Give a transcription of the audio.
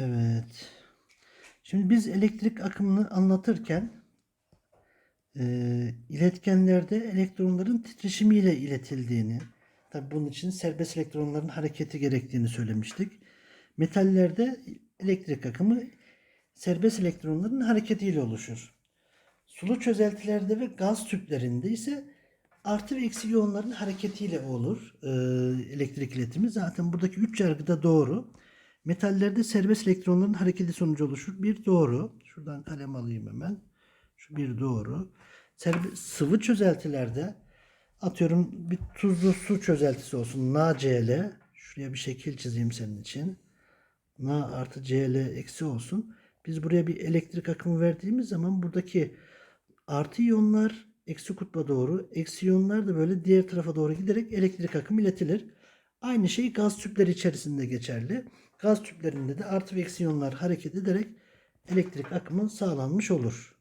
Evet. Şimdi biz elektrik akımını anlatırken e, iletkenlerde elektronların titreşimiyle iletildiğini, tabi bunun için serbest elektronların hareketi gerektiğini söylemiştik. Metallerde elektrik akımı serbest elektronların hareketiyle oluşur. Sulu çözeltilerde ve gaz tüplerinde ise artı ve eksi iyonların hareketiyle olur e, elektrik iletimi. Zaten buradaki üç yargı da doğru. Metallerde serbest elektronların hareketi sonucu oluşur. Bir doğru. Şuradan kalem alayım hemen. Şu bir doğru. Serbe- sıvı çözeltilerde atıyorum bir tuzlu su çözeltisi olsun. NaCl. Şuraya bir şekil çizeyim senin için. Na artı Cl eksi olsun. Biz buraya bir elektrik akımı verdiğimiz zaman buradaki artı iyonlar eksi kutba doğru, eksi iyonlar da böyle diğer tarafa doğru giderek elektrik akımı iletilir. Aynı şey gaz tüpleri içerisinde geçerli. Gaz tüplerinde de artı ve eksi iyonlar hareket ederek elektrik akımı sağlanmış olur.